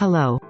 Hello.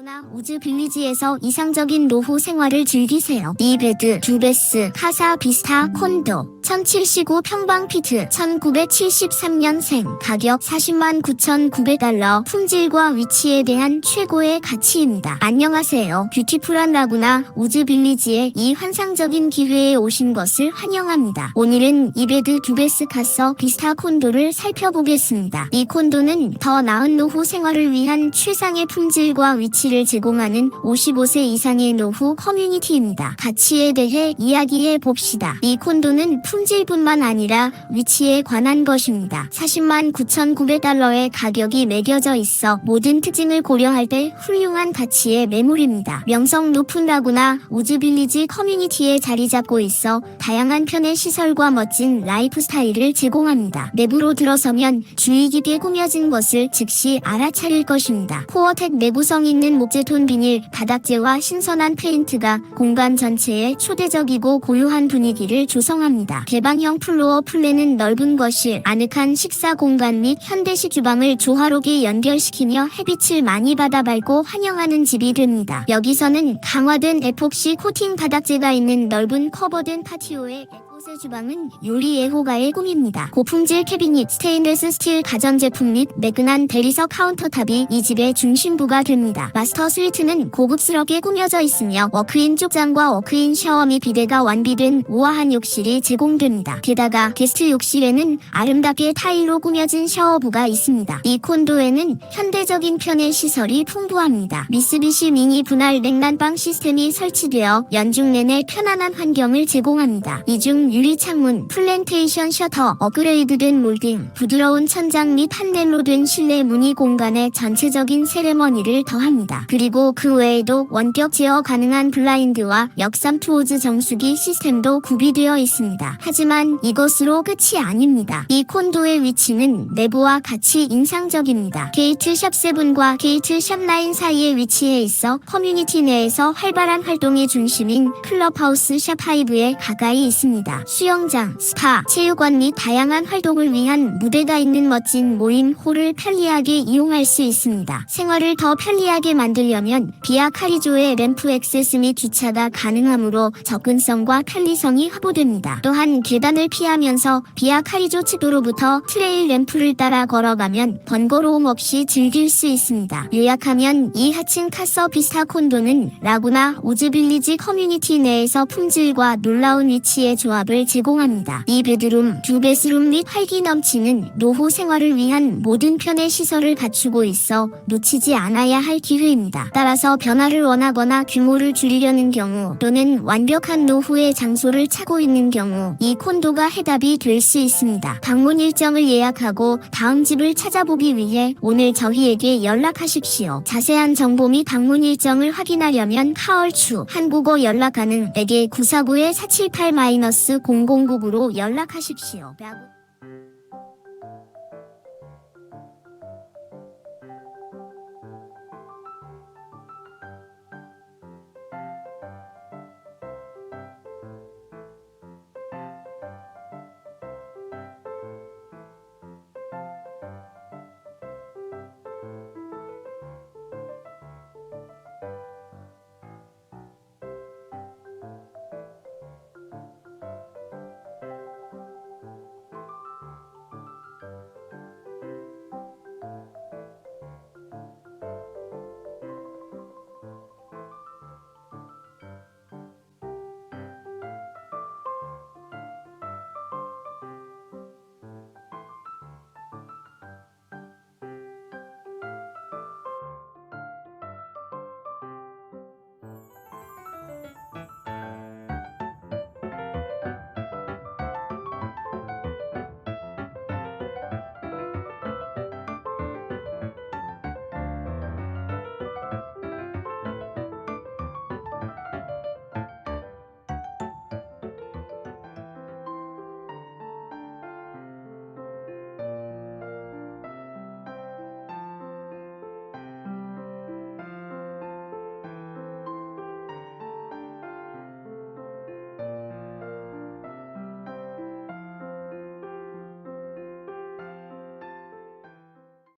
문화 우즈 빌리지에서 이상적인 노후 생활을 즐기세요. 이 베드, 두 베스, 카사 비스타, 콘도. 1079 평방피트 1973년생 가격 40만 9,900달러 품질과 위치에 대한 최고의 가치입니다. 안녕하세요. 뷰티풀한 라구나 우즈 빌리지의 이 환상적인 기회에 오신 것을 환영합니다. 오늘은 이베드 두베스 카서 비스타 콘도를 살펴보겠습니다. 이 콘도는 더 나은 노후 생활을 위한 최상의 품질과 위치를 제공하는 55세 이상의 노후 커뮤니티입니다. 가치에 대해 이야기해 봅시다. 이 콘도는 품 질뿐만 아니라 위치에 관한 것입니다. 40만 9,900달러의 가격이 매겨져 있어 모든 특징을 고려할 때 훌륭한 가치의 매물입니다. 명성 높은 라구나 우즈빌리지 커뮤니티에 자리 잡고 있어 다양한 편의 시설과 멋진 라이프 스타일을 제공합니다. 내부로 들어서면 주의 깊게 꾸며진 것을 즉시 알아차릴 것입니다. 코어텍 내구성 있는 목재톤 비닐, 바닥재와 신선한 페인트가 공간 전체에 초대적이고 고요한 분위기를 조성합니다. 개방형 플로어 플랜은 넓은 거실, 아늑한 식사 공간 및 현대식 주방을 조화롭게 연결시키며 햇빛을 많이 받아 밝고 환영하는 집이 됩니다. 여기서는 강화된 에폭시 코팅 바닥재가 있는 넓은 커버된 파티오에 곳의 주방은 요리 예호가의 꿈입니다. 고품질 캐비닛, 스테인레스 스틸 가전제품 및 매끈한 대리석 카운터탑이 이 집의 중심부가 됩니다. 마스터 스위트는 고급스럽게 꾸며져 있으며 워크인 쪽장과 워크인 샤워 및 비데가 완비된 우아한 욕실이 제공됩니다. 게다가 게스트 욕실에는 아름답게 타일로 꾸며진 샤워부가 있습니다. 이 콘도에는 현대적인 편의 시설이 풍부합니다. 미쓰비시 미니 분할 냉난방 시스템이 설치되어 연중 내내 편안한 환경을 제공합니다. 이중 유리 창문, 플랜테이션 셔터, 업그레이드된 몰딩, 부드러운 천장 및 판넬로 된 실내 무늬 공간에 전체적인 세레머니를 더합니다. 그리고 그 외에도 원격 제어 가능한 블라인드와 역삼 투오즈 정수기 시스템도 구비되어 있습니다. 하지만 이것으로 끝이 아닙니다. 이 콘도의 위치는 내부와 같이 인상적입니다. 게이트 샵 7과 게이트 샵 9 사이에 위치해 있어 커뮤니티 내에서 활발한 활동의 중심인 클럽하우스 샵 5에 가까이 있습니다. 수영장, 스파, 체육관 및 다양한 활동을 위한 무대가 있는 멋진 모임 홀을 편리하게 이용할 수 있습니다. 생활을 더 편리하게 만들려면 비아 카리조의 램프 액세스 및 주차가 가능하므로 접근성과 편리성이 확보됩니다. 또한 계단을 피하면서 비아 카리조 측도로부터 트레일 램프를 따라 걸어가면 번거로움 없이 즐길 수 있습니다. 요약하면 이 하층 카서 비스타 콘도는 라구나 우즈빌리지 커뮤니티 내에서 품질과 놀라운 위치의 조합 을 제공합니다. 이 베드룸, 두 베스룸 및 활기 넘치는 노후 생활을 위한 모든 편의 시설을 갖추고 있어 놓치지 않아야 할 기회입니다. 따라서 변화를 원하거나 규모를 줄이려는 경우 또는 완벽한 노후의 장소를 찾고 있는 경우 이 콘도가 해답이 될 수 있습니다. 방문 일정을 예약하고 다음 집을 찾아보기 위해 오늘 저희에게 연락하십시오. 자세한 정보 및 방문 일정을 확인하려면 카얼추 한국어 연락 가능 에게 009으로 연락하십시오.